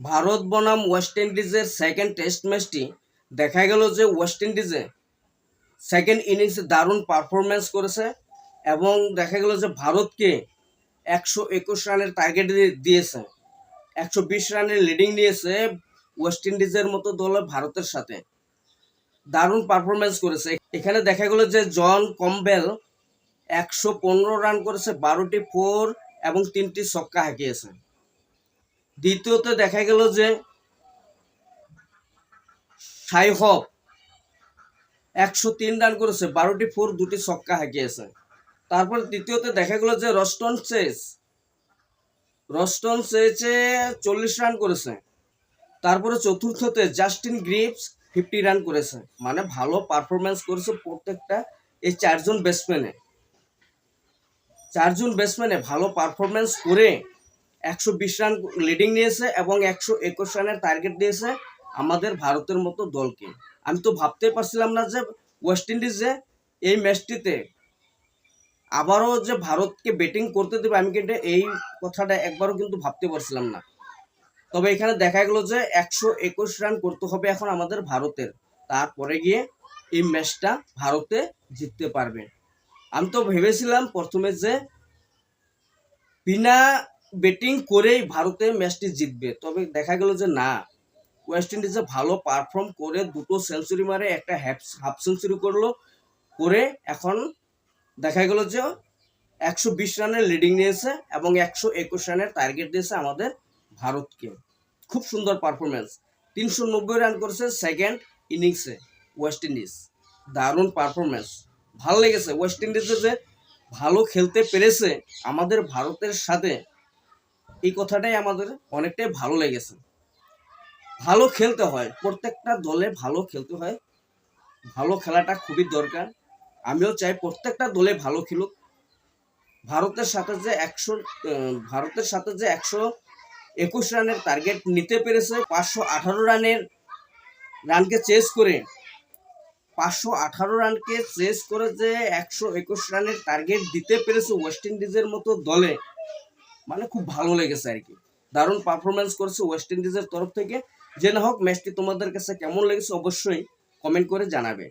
ভারত বনাম ওয়েস্ট ইন্ডিজের second test ম্যাচটি দেখা গেল যে ওয়েস্ট ইন্ডিজে সেকেন্ড ইনিংসে দারুণ পারফরমেন্স করেছে এবং দেখা গেল যে ভারতকে একশো একুশ রানের টার্গেট দিয়েছে, একশো বিশ রানের লিডিং নিয়েছে ওয়েস্ট ইন্ডিজের মতো দল ভারতের সাথে। দারুণ পারফরমেন্স করেছে। এখানে দেখা গেল যে জন কম্বেল একশো পনেরো রান করেছে, বারোটি ফোর এবং তিনটি ছক্কা হাঁকিয়েছে। দ্বিতীয়তে দেখা গেল যে সাইহব একশো তিন রান করেছে, বারোটি ফোর, দুটি ছক্কা হাঁকিয়েছে। তারপর তৃতীয়তে দেখা গেল যে রস্টন চেস রস্টন চেচে চল্লিশ রান করেছে। তারপরে চতুর্থতে জাস্টিন গ্রিপস ফিফটি রান করেছে। মানে ভালো পারফরমেন্স করেছে প্রত্যেকটা এই চারজন ব্যাটসম্যানে চারজন ব্যাটসম্যানে ভালো পারফরমেন্স করে একশো বিশ রান লিডিং নিয়েছে এবং একশো একুশ রানের টার্গেট দিয়েছে আমাদের ভারতের মতো দলকে। আমি তো ভাবতে পারছিলাম না যে ওয়েস্ট ইন্ডিজে এই ম্যাচটিতে আবারও যে ভারতকে ব্যাটিং করতে দেবে, আমি কিন্তু এই কথাটা একবারও কিন্তু ভাবতে পারছিলাম না। তবে এখানে দেখা গেল যে একশো একুশ রান করতে হবে এখন আমাদের ভারতের। তারপরে গিয়ে এই ম্যাচটা ভারতে জিততে পারবে। আমি তো ভেবেছিলাম প্রথমে যে বিনা ব্যাটিং করেই ভারতে ম্যাচটি জিতবে। তবে দেখা গেল যে না ওয়েস্ট ইন্ডিজে ভালো পারফর্ম করে দুটো সেঞ্চুরি মারে একটা হাফ সেঞ্চুরি করল, করে এখন দেখা গেল যে একশো বিশ রানের লিডিং নিয়েছে এবং একশো একুশ রানের টার্গেট দিয়েছে আমাদের ভারতকে। খুব সুন্দর পারফরমেন্স তিনশো নব্বই রান করেছে সেকেন্ড ইনিংসে ওয়েস্ট ইন্ডিজ দারুণ পারফরমেন্স ভালো লেগেছে ওয়েস্ট ইন্ডিজে যে ভালো খেলতে পেরেছে আমাদের ভারতের সাথে। এই কথাটাই আমাদের অনেকটাই ভালো লেগেছে। ভালো খেলতে হয়, প্রত্যেকটা দলে ভালো খেলতে হয়। ভালো খেলাটা খুবই দরকার। আমিও চাই প্রত্যেকটা দলে ভালো খেলুক। ভারতের সাথে যে একশো ভারতের সাথে যে একশো একুশ রানের টার্গেট নিতে পেরেছে, পাঁচশো আঠারো রানের রানকে চেস করে, পাঁচশো আঠারো রানকে চেস করে যে একশো একুশ রানের টার্গেট দিতে পেরেছে ওয়েস্ট ইন্ডিজের মতো দলে মানে খুব ভালো লেগেছে আর কি। দারুণ পারফরমেন্স করেছে ওয়েস্ট ইন্ডিজের তরফ থেকে। যে না হোক ম্যাচটি তোমাদের কাছে কেমন লেগেছে অবশ্যই কমেন্ট করে জানাবে।